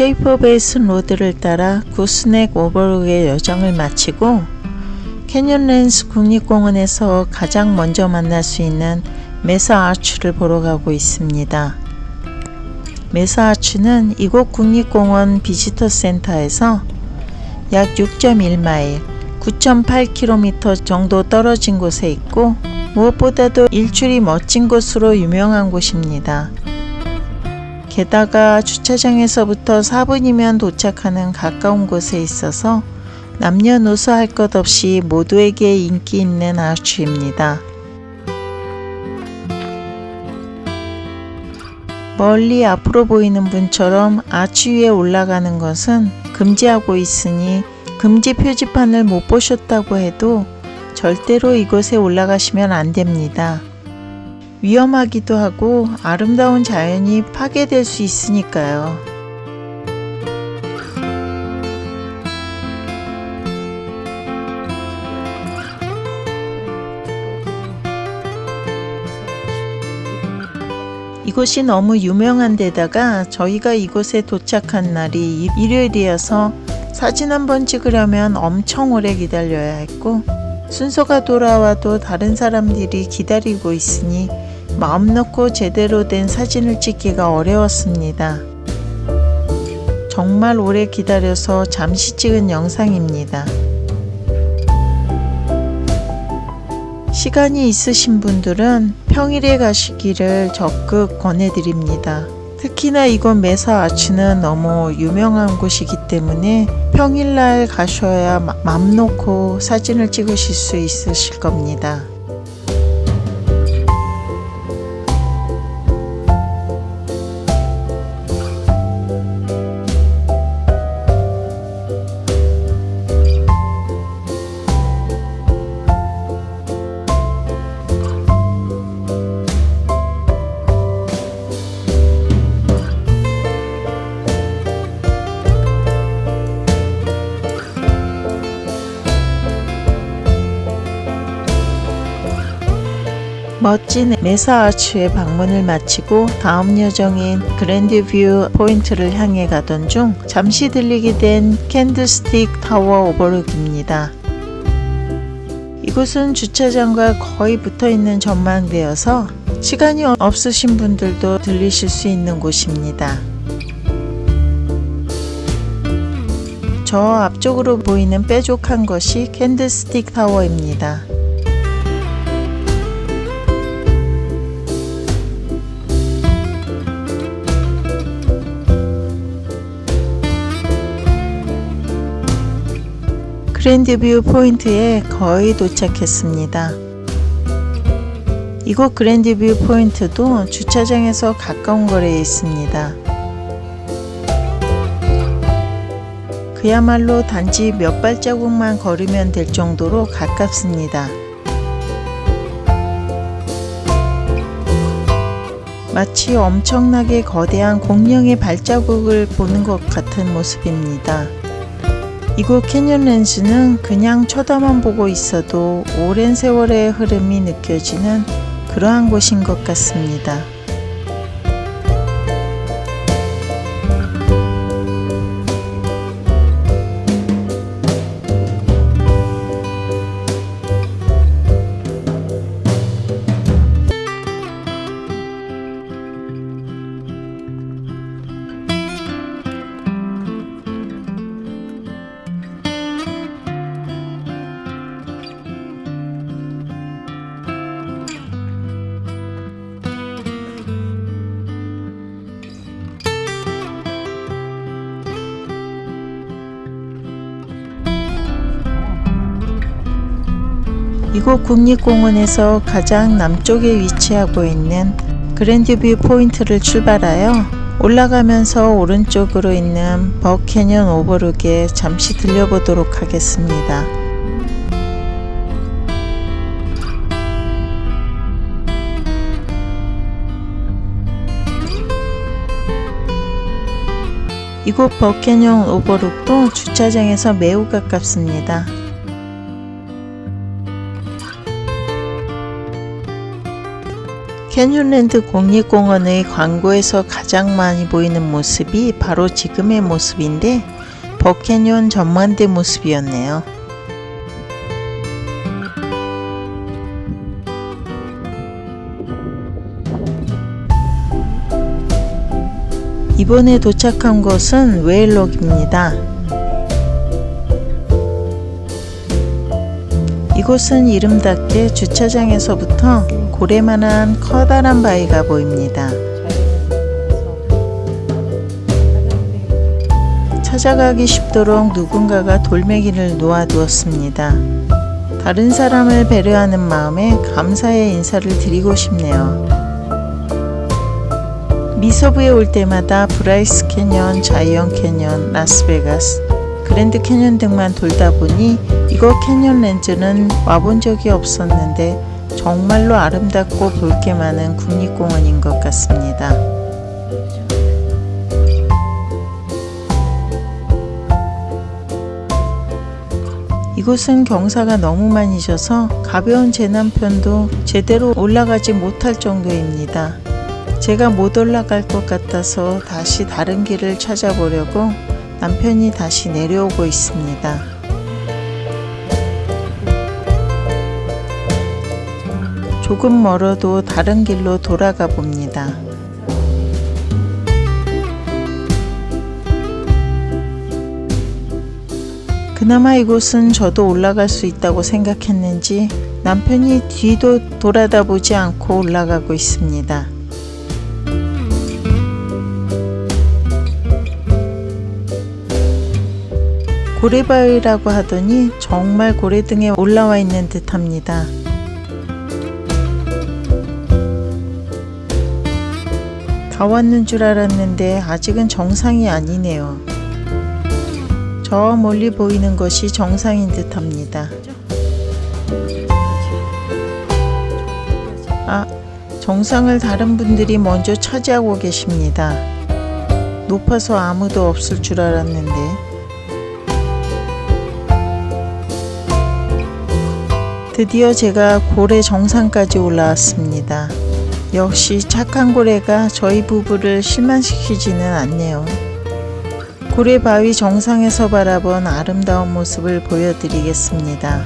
쉐이퍼 베이슨 로드를 따라 구스넥 오버룩의 여정을 마치고 캐년랜스 국립공원에서 가장 먼저 만날 수 있는 메사 아츠를 보러 가고 있습니다. 메사 아츠는 이곳 국립공원 비지터 센터에서 약 6.1마일, 9.8km 정도 떨어진 곳에 있고 무엇보다도 일출이 멋진 곳으로 유명한 곳입니다. 게다가 주차장에서부터 4분이면 도착하는 가까운 곳에 있어서 남녀노소 할 것 없이 모두에게 인기 있는 아츠입니다. 멀리 앞으로 보이는 분처럼 아치 위에 올라가는 것은 금지하고 있으니 금지 표지판을 못 보셨다고 해도 절대로 이곳에 올라가시면 안 됩니다. 위험하기도 하고 아름다운 자연이 파괴될 수 있으니까요. 이곳이 너무 유명한 데다가 저희가 이곳에 도착한 날이 일요일이어서 사진 한 번 찍으려면 엄청 오래 기다려야 했고 순서가 돌아와도 다른 사람들이 기다리고 있으니 마음 놓고 제대로 된 사진을 찍기가 어려웠습니다. 정말 오래 기다려서 잠시 찍은 영상입니다. 시간이 있으신 분들은 평일에 가시기를 적극 권해드립니다. 특히나 이곳 메사 아치는 너무 유명한 곳이기 때문에 평일날 가셔야 마- 맘 놓고 사진을 찍으실 수 있으실 겁니다. 멋진 메사 아츠의 방문을 마치고 다음 여정인 그랜드뷰 포인트를 향해 가던 중 잠시 들리게 된 캔들스틱 타워 오버룩입니다. 이곳은 주차장과 거의 붙어 있는 전망대여서 시간이 없으신 분들도 들리실 수 있는 곳입니다. 저 앞쪽으로 보이는 뾰족한 것이 캔들스틱 타워입니다. 그랜드뷰 포인트에 거의 도착했습니다. 이곳 그랜드뷰 포인트도 주차장에서 가까운 거리에 있습니다. 그야말로 단지 몇 발자국만 걸으면 될 정도로 가깝습니다. 마치 엄청나게 거대한 공룡의 발자국을 보는 것 같은 모습입니다. 이곳 캐년랜스는 그냥 쳐다만 보고 있어도 오랜 세월의 흐름이 느껴지는 그러한 곳인 것 같습니다. 이곳 국립공원에서 가장 남쪽에 위치하고 있는 그랜드뷰 포인트를 출발하여 올라가면서 오른쪽으로 있는 버캐년 오버룩에 잠시 들려보도록 하겠습니다. 이곳 버캐년 오버룩도 주차장에서 매우 가깝습니다. 캐뇽랜드 국립공원의 광고에서 가장 많이 보이는 모습이 바로 지금의 모습인데 버캐니온 전망대 모습이었네요. 이번에 도착한 곳은 웨일록입니다. 이곳은 이름답게 주차장에서부터 고래만한 커다란 바위가 보입니다. 찾아가기 쉽도록 누군가가 돌멩이를 놓아두었습니다. 다른 사람을 배려하는 마음에 감사의 인사를 드리고 싶네요. 미서부에 올 때마다 브라이스 캐년, 자이언 캐년, 라스베가스, 그랜드 캐년 등만 돌다 보니 이거 캐년 렌즈는 와본 적이 없었는데 정말로 아름답고 볼 게 많은 국립공원인 것 같습니다. 이곳은 경사가 너무 많이 져서 가벼운 제 남편도 제대로 올라가지 못할 정도입니다. 제가 못 올라갈 것 같아서 다시 다른 길을 찾아보려고 남편이 다시 내려오고 있습니다. 조금 멀어도 다른 길로 돌아가 봅니다. 그나마 이곳은 저도 올라갈 수 있다고 생각했는지 남편이 뒤도 돌아다 보지 않고 올라가고 있습니다. 고래바위라고 하더니 정말 고래등에 올라와 있는 듯 합니다. 다 왔는 줄 알았는데 아직은 정상이 아니네요. 저 멀리 보이는 것이 정상인 듯 합니다. 아, 정상을 다른 분들이 먼저 차지하고 계십니다. 높아서 아무도 없을 줄 알았는데. 드디어 제가 고래 정상까지 올라왔습니다. 역시 착한 고래가 저희 부부를 실망시키지는 않네요. 고래 바위 정상에서 바라본 아름다운 모습을 보여드리겠습니다.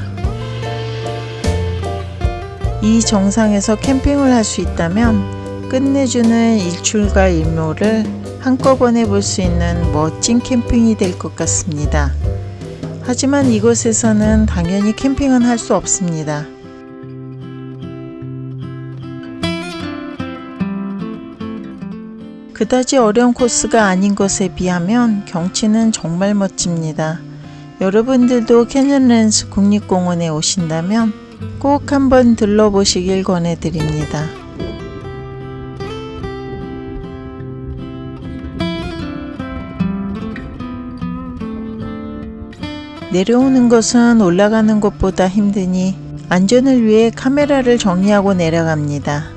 이 정상에서 캠핑을 할 수 있다면 끝내주는 일출과 일몰을 한꺼번에 볼 수 있는 멋진 캠핑이 될 것 같습니다. 하지만 이곳에서는 당연히 캠핑은 할 수 없습니다. 그다지 어려운 코스가 아닌 것에 비하면 경치는 정말 멋집니다. 여러분들도 캐년랜스 국립공원에 오신다면 꼭 한번 들러보시길 권해드립니다. 내려오는 것은 올라가는 것보다 힘드니 안전을 위해 카메라를 정리하고 내려갑니다.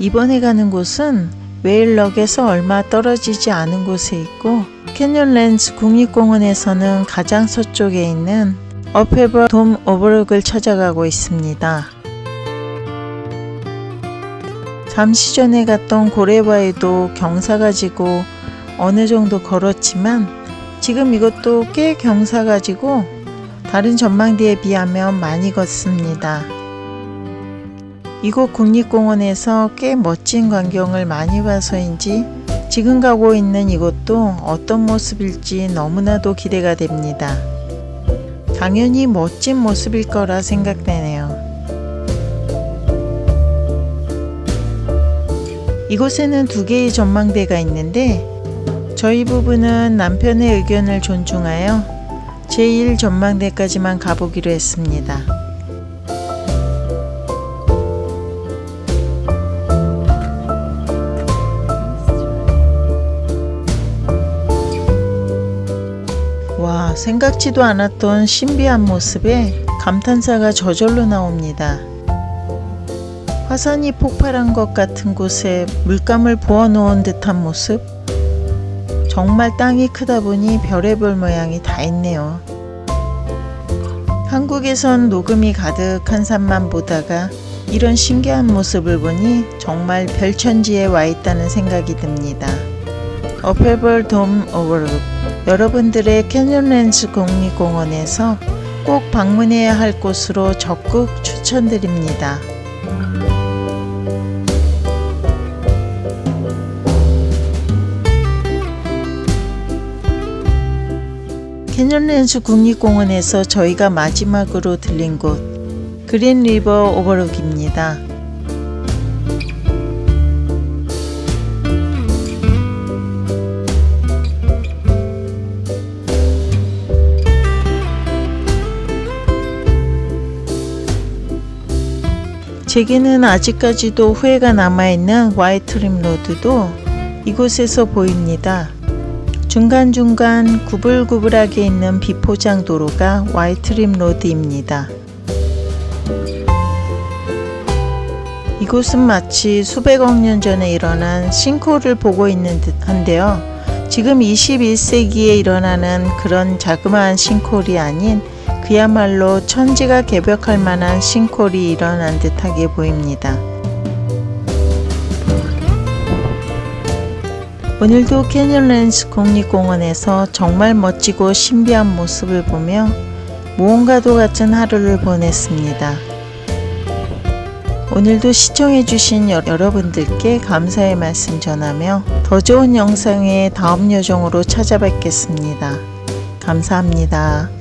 이번에 가는 곳은 웨일럭에서 얼마 떨어지지 않은 곳에 있고 캐년랜스 국립공원에서는 가장 서쪽에 있는 어페버 돔 오버룩을 찾아가고 있습니다. 잠시 전에 갔던 고래바위도 경사 가 지고 어느 정도 걸었지만 지금 이것도 꽤 경사 가 지고 다른 전망대에 비하면 많이 걷습니다. 이곳 국립공원에서 꽤 멋진 광경을 많이 봐서인지 지금 가고 있는 이곳도 어떤 모습일지 너무나도 기대가 됩니다. 당연히 멋진 모습일 거라 생각되네요. 이곳에는 두 개의 전망대가 있는데 저희 부부는 남편의 의견을 존중하여 제1 전망대까지만 가보기로 했습니다. 생각지도 않았던 신비한 모습에 감탄사가 저절로 나옵니다. 화산이 폭발한 것 같은 곳에 물감을 부어 놓은 듯한 모습. 정말 땅이 크다 보니 별의별 모양이 다 있네요. 한국에선 녹음이 가득한 산만 보다가 이런 신기한 모습을 보니 정말 별천지에 와 있다는 생각이 듭니다. 어페벌 돔 오버룩 여러분들의 캐년랜스 국립공원에서 꼭 방문해야 할 곳으로 적극 추천드립니다. 캐년랜스 국립공원에서 저희가 마지막으로 들린 곳 그린 리버 오버룩입니다. 제게는 아직까지도 후회가 남아있는 와이트림 로드도 이곳에서 보입니다. 중간중간 구불구불하게 있는 비포장 도로가 와이트림 로드입니다. 이곳은 마치 수백억 년 전에 일어난 싱크홀을 보고 있는 듯한데요. 지금 21세기에 일어나는 그런 자그마한 싱크홀이 아닌 그야말로 천지가 개벽할 만한 싱크홀이 일어난 듯하게 보입니다. 오늘도 캐년랜스 국립공원에서 정말 멋지고 신비한 모습을 보며 무언가도 같은 하루를 보냈습니다. 오늘도 시청해주신 여- 여러분들께 감사의 말씀 전하며 더 좋은 영상의 다음 여정으로 찾아뵙겠습니다. 감사합니다.